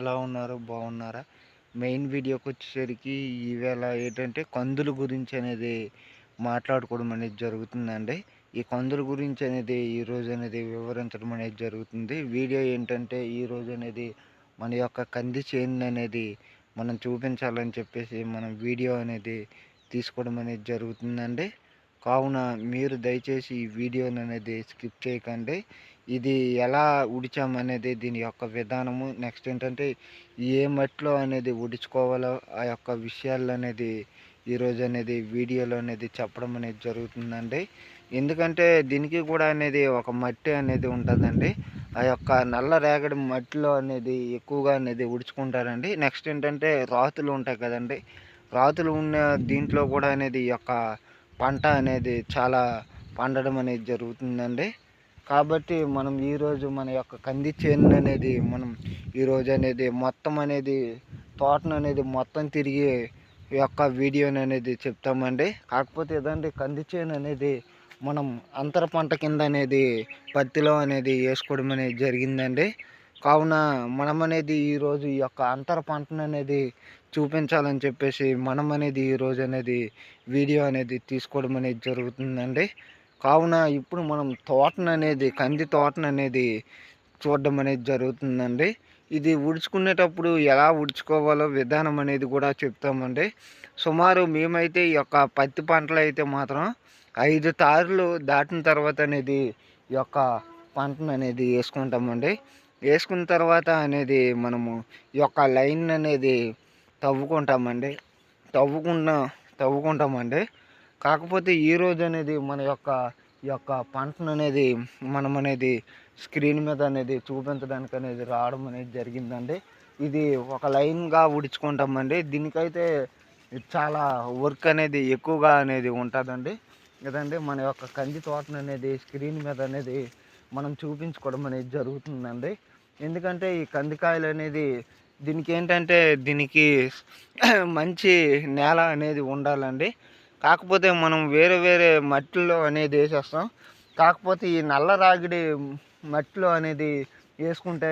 ఎలా ఉన్నారు? బాగున్నారా మెయిన్ వీడియోకి వచ్చేసరికి ఈవేళ ఏంటంటే కందుల గురించి అనేది మాట్లాడుకోవడం అనేది జరుగుతుందండి. ఈ కందుల గురించి అనేది ఈరోజు అనేది వివరించడం అనేది జరుగుతుంది. వీడియో ఏంటంటే ఈరోజు అనేది మన యొక్క కంది చేను అనేది మనం చూపించాలని చెప్పేసి మనం వీడియో అనేది తీసుకోవడం అనేది జరుగుతుందండి. కావున మీరు దయచేసి ఈ వీడియోని అనేది స్కిప్ చేయకండి. ఇది ఎలా ఉడిచామనేది దీని యొక్క విధానము. నెక్స్ట్ ఏంటంటే ఏ మట్టిలో అనేది ఉడుచుకోవాలో ఆ యొక్క విషయాలు అనేది ఈరోజు అనేది వీడియోలో అనేది చెప్పడం అనేది జరుగుతుందండి. ఎందుకంటే దీనికి కూడా అనేది ఒక మట్టి అనేది ఉంటుందండి. ఆ యొక్క నల్ల రేగడి మట్టిలో అనేది ఎక్కువగా అనేది ఉడుచుకుంటారండి. నెక్స్ట్ ఏంటంటే రాతులు ఉంటాయి కదండి. రాతులు ఉన్న దీంట్లో కూడా అనేది ఈ యొక్క పంట అనేది చాలా పండడం అనేది జరుగుతుందండి. కాబట్టి మనం ఈరోజు మన యొక్క కంది చేను అనేది మనం ఈరోజు అనేది మొత్తం అనేది తోటను అనేది మొత్తం తిరిగి ఈ యొక్క వీడియోని అనేది చెప్తామండి. కాకపోతే ఏదండి? కంది చేను అనేది మనం అంతర పంట కింద అనేది పత్తిలో అనేది వేసుకోవడం అనేది జరిగిందండి. కావున మనం అనేది ఈరోజు ఈ యొక్క అంతర పంటను అనేది చూపించాలని చెప్పేసి మనం అనేది ఈరోజు అనేది వీడియో అనేది తీసుకోవడం అనేది జరుగుతుందండి. కావున ఇప్పుడు మనం తోటను అనేది కంది తోటను అనేది చూడడం అనేది జరుగుతుందండి. ఇది ఉడుచుకునేటప్పుడు ఎలా ఉడుచుకోవాలో విధానం అనేది కూడా చెప్తామండి. సుమారు మేమైతే ఈ యొక్క పత్తి పంటలు అయితే మాత్రం ఐదు తారులు దాటిన తర్వాత అనేది ఈ యొక్క పంటను అనేది వేసుకుంటామండి. వేసుకున్న తర్వాత అనేది మనము ఈ యొక్క లైన్ అనేది తవ్వుకుంటామండి. తవ్వుకున్న తవ్వుకుంటామండి. కాకపోతే ఈరోజు అనేది మన యొక్క ఈ యొక్క పంటను అనేది మనం అనేది స్క్రీన్ మీద అనేది చూపించడానికి అనేది రావడం అనేది జరిగిందండి. ఇది ఒక లైన్గా ఉడుచుకుంటామండి. దీనికైతే చాలా వర్క్ అనేది ఎక్కువగా అనేది ఉంటుందండి. ఇదండి మన యొక్క కంది తోటను అనేది స్క్రీన్ మీద అనేది మనం చూపించుకోవడం అనేది జరుగుతుందండి. ఎందుకంటే ఈ కందికాయలు అనేది దీనికి ఏంటంటే దీనికి మంచి నేల అనేది ఉండాలండి. కాకపోతే మనం వేరే వేరే మట్టిలో అనేది వేసేస్తాం. కాకపోతే ఈ నల్ల రాగిడి మట్టిలో అనేది వేసుకుంటే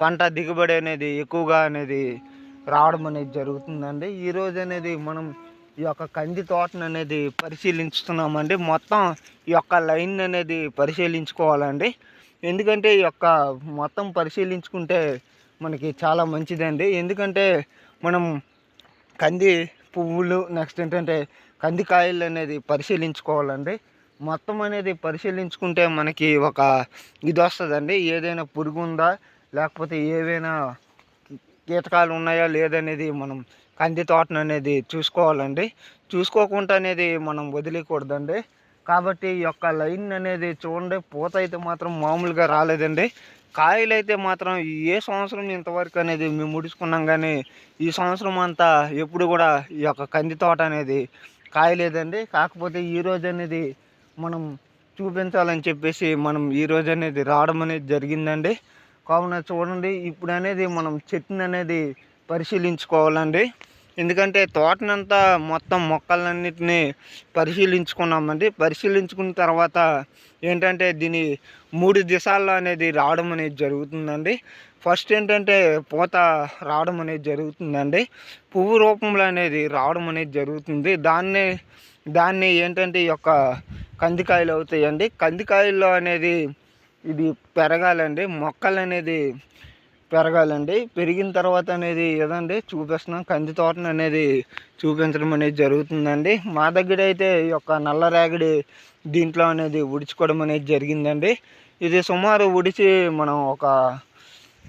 పంట దిగుబడి అనేది ఎక్కువగా అనేది రావడం అనేది జరుగుతుందండి. ఈరోజు అనేది మనం ఈ యొక్క కంది తోటను అనేది పరిశీలించుతున్నామండి. మొత్తం ఈ యొక్క లైన్ అనేది పరిశీలించుకోవాలండి. ఎందుకంటే ఈ యొక్క మొత్తం పరిశీలించుకుంటే మనకి చాలా మంచిదండి. ఎందుకంటే మనం కంది పువ్వులు నెక్స్ట్ ఏంటంటే కందికాయలు అనేది పరిశీలించుకోవాలండి. మొత్తం అనేది పరిశీలించుకుంటే మనకి ఒక ఇది వస్తుందండి. ఏదైనా పురుగు ఉందా లేకపోతే ఏవైనా కీటకాలు ఉన్నాయా లేదనేది మనం కంది తోటను అనేది చూసుకోవాలండి. చూసుకోకుండా అనేది మనం వదిలేయకూడదండి. కాబట్టి ఈ యొక్క లైన్ అనేది చూడండి పూత అయితే మాత్రం మామూలుగా రాలేదండి. కాయలు అయితే మాత్రం ఏ సంవత్సరం ఇంతవరకు అనేది మేము ముడుచుకున్నాం కానీ ఈ సంవత్సరం అంతా ఎప్పుడు కూడా ఈ యొక్క కంది తోట అనేది కాయలేదండి. కాకపోతే ఈరోజు అనేది మనం చూపించాలని చెప్పేసి మనం ఈరోజు అనేది రావడం అనేది జరిగిందండి. కావున చూడండి ఇప్పుడు అనేది మనం చెట్టుని అనేది పరిశీలించుకోవాలండి. ఎందుకంటే తోటనంతా మొత్తం మొక్కలన్నిటిని పరిశీలించుకున్నామండి. పరిశీలించుకున్న తర్వాత ఏంటంటే దీని మూడు దిశాల్లో అనేది రావడం అనేది జరుగుతుందండి. ఫస్ట్ ఏంటంటే పూత రావడం అనేది జరుగుతుందండి. పువ్వు రూపంలో అనేది రావడం అనేది జరుగుతుంది. దాన్ని దాన్ని ఏంటంటే ఈ యొక్క కందికాయలు అవుతాయండి. కందికాయల్లో అనేది ఇది పెరగాలండి. మొక్కలు అనేది పెరగాలండి. పెరిగిన తర్వాత అనేది ఏదండి? చూపిస్తున్నాం. కంది తోటను అనేది చూపించడం అనేది జరుగుతుందండి. మా దగ్గర అయితే ఈ యొక్క నల్ల రేగడి దీంట్లో అనేది ఉడుచుకోవడం అనేది జరిగిందండి. ఇది సుమారు ఉడిచి మనం ఒక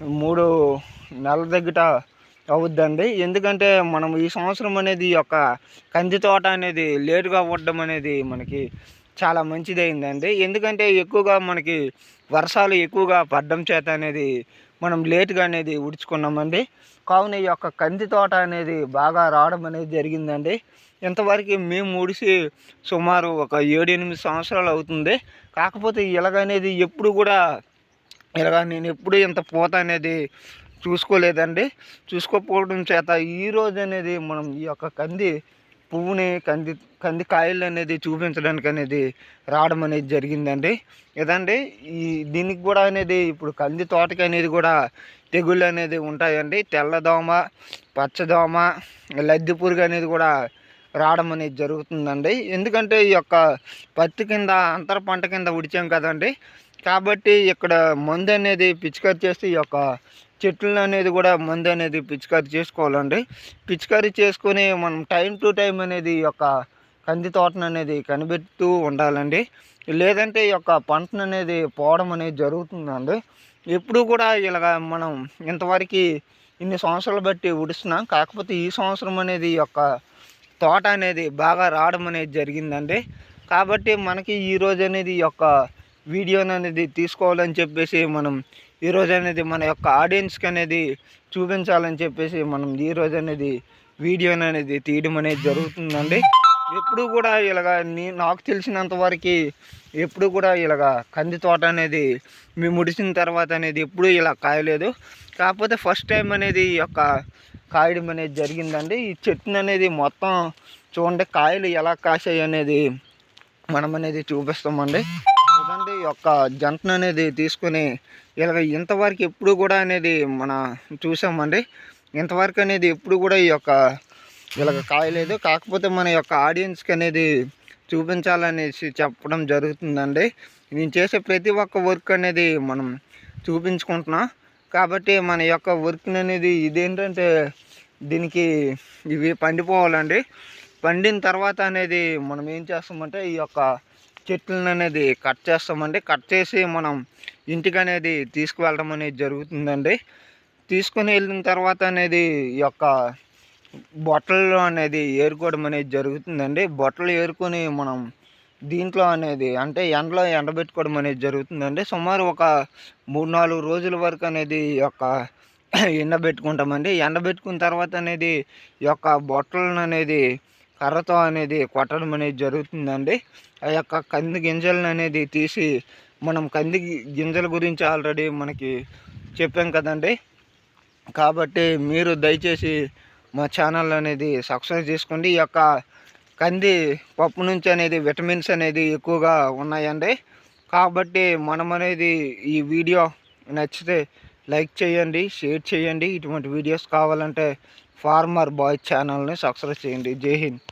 మూడు నెలల దగ్గర అవుద్దండి. ఎందుకంటే మనం ఈ సంవత్సరం అనేది ఒక యొక్క కంది తోట అనేది లేటుగా అవ్వడం అనేది మనకి చాలా మంచిదైందండి. ఎందుకంటే ఎక్కువగా మనకి వర్షాలు ఎక్కువగా పడ్డం చేత అనేది మనం లేటుగా అనేది ఉడుచుకున్నామండి. కావున ఈ యొక్క కంది తోట అనేది బాగా రావడం అనేది జరిగిందండి. ఇంతవరకు మేము ఊడిసి సుమారు ఒక ఏడు ఎనిమిది సంవత్సరాలు అవుతుంది. కాకపోతే ఇలాగనేది ఎప్పుడు కూడా ఇలాగా నేను ఎప్పుడు ఇంత పూత అనేది చూసుకోలేదండి. చూసుకోకపోవడం చేత ఈరోజు అనేది మనం ఈ యొక్క కంది పువ్వుని కంది కంది కాయలు అనేది చూపించడానికి అనేది రావడం అనేది జరిగిందండి. ఏదండి? ఈ దీనికి కూడా అనేది ఇప్పుడు కంది తోటకి అనేది కూడా తెగుళ్ళు అనేది ఉంటాయండి. తెల్లదోమ పచ్చదోమ లద్దె పురుగు అనేది కూడా రావడం అనేది జరుగుతుందండి. ఎందుకంటే ఈ యొక్క పత్తి కింద అంతర పంట కింద ఉడిచాం కదండి. కాబట్టి ఇక్కడ మందు అనేది పిచికారి చేస్తే ఈ యొక్క చెట్లు అనేది కూడా మందు అనేది పిచికారి చేసుకోవాలండి. పిచికారి చేసుకొని మనం టైం టు టైం అనేది ఈ యొక్క కంది తోటను అనేది కనిపెడుతూ ఉండాలండి. లేదంటే ఈ యొక్క పంటను అనేది పోవడం అనేది జరుగుతుందండి. ఎప్పుడు కూడా ఇలాగ మనం ఇంతవరకు ఇన్ని సంవత్సరాలు బట్టి ఉడుస్తున్నాం కాకపోతే ఈ సంవత్సరం అనేది ఈ యొక్క తోట అనేది బాగా రావడం అనేది జరిగిందండి. కాబట్టి మనకి ఈరోజు అనేది ఈ యొక్క వీడియోని అనేది తీసుకోవాలని చెప్పేసి మనం ఈరోజు అనేది మన యొక్క ఆడియన్స్కి అనేది చూపించాలని చెప్పేసి మనం ఈరోజు అనేది వీడియోని అనేది తీయడం అనేది జరుగుతుందండి. ఎప్పుడు కూడా ఇలాగ నీ నాకు తెలిసినంత వరకు ఎప్పుడు కూడా ఇలాగ కంది తోట అనేది మేము ముడిసిన తర్వాత అనేది ఎప్పుడూ ఇలా కాయలేదు. కాకపోతే ఫస్ట్ టైం అనేది ఈ యొక్క కాయడం అనేది జరిగిందండి. ఈ చెట్టుని అనేది మొత్తం చూడండి కాయలు ఎలా కాసాయి అనేది మనం అనేది చూపిస్తామండి. చూడండి ఈ యొక్క జంటను అనేది తీసుకొని ఇలాగ ఇంతవరకు ఎప్పుడు కూడా అనేది మన చూసామండి. ఇంతవరకు అనేది ఎప్పుడు కూడా ఈ యొక్క ఇలాగ కాయలేదు. కాకపోతే మన యొక్క ఆడియన్స్కి అనేది చూపించాలనేసి చెప్పడం జరుగుతుందండి. నేను చేసే ప్రతి ఒక్క వర్క్ అనేది మనం చూపించుకుంటున్నాం. కాబట్టి మన యొక్క వర్క్ అనేది ఇదేంటంటే దీనికి ఇవి పండిపోవాలండి. పండిన తర్వాత అనేది మనం ఏం చేస్తామంటే ఈ యొక్క చెట్లను అనేది కట్ చేస్తామండి. కట్ చేసి మనం ఇంటికి అనేది తీసుకువెళ్ళడం అనేది జరుగుతుందండి. తీసుకొని వెళ్ళిన తర్వాత అనేది ఈ యొక్క బొట్టలు అనేది ఏరుకోవడం అనేది జరుగుతుందండి. బొట్టలు ఏరుకొని మనం దీంట్లో అనేది అంటే ఎండలో ఎండబెట్టుకోవడం అనేది జరుగుతుందండి. సుమారు ఒక మూడు నాలుగు రోజుల వరకు అనేది ఈ యొక్క ఎండబెట్టుకుంటామండి. ఎండబెట్టుకున్న తర్వాత అనేది ఈ యొక్క బొట్టలను అనేది కర్రతో అనేది కొట్టడం అనేది జరుగుతుందండి. ఆ యొక్క కంది గింజలను అనేది తీసి మనం కంది గింజల గురించి ఆల్రెడీ మనకి చెప్పాం కదండి. కాబట్టి మీరు దయచేసి మా ఛానల్ అనేది సబ్స్క్రైబ్ చేసుకోండి. ఈ యొక్క కంది పప్పు నుంచి అనేది విటమిన్స్ అనేది ఎక్కువగా ఉన్నాయండి. కాబట్టి మనం అనేది ఈ వీడియో నచ్చితే లైక్ చేయండి షేర్ చేయండి. ఇటువంటి వీడియోస్ కావాలంటే ఫార్మర్ బాయ్ ఛానల్ని సబ్స్క్రైబ్ చేయండి. జై హింద్.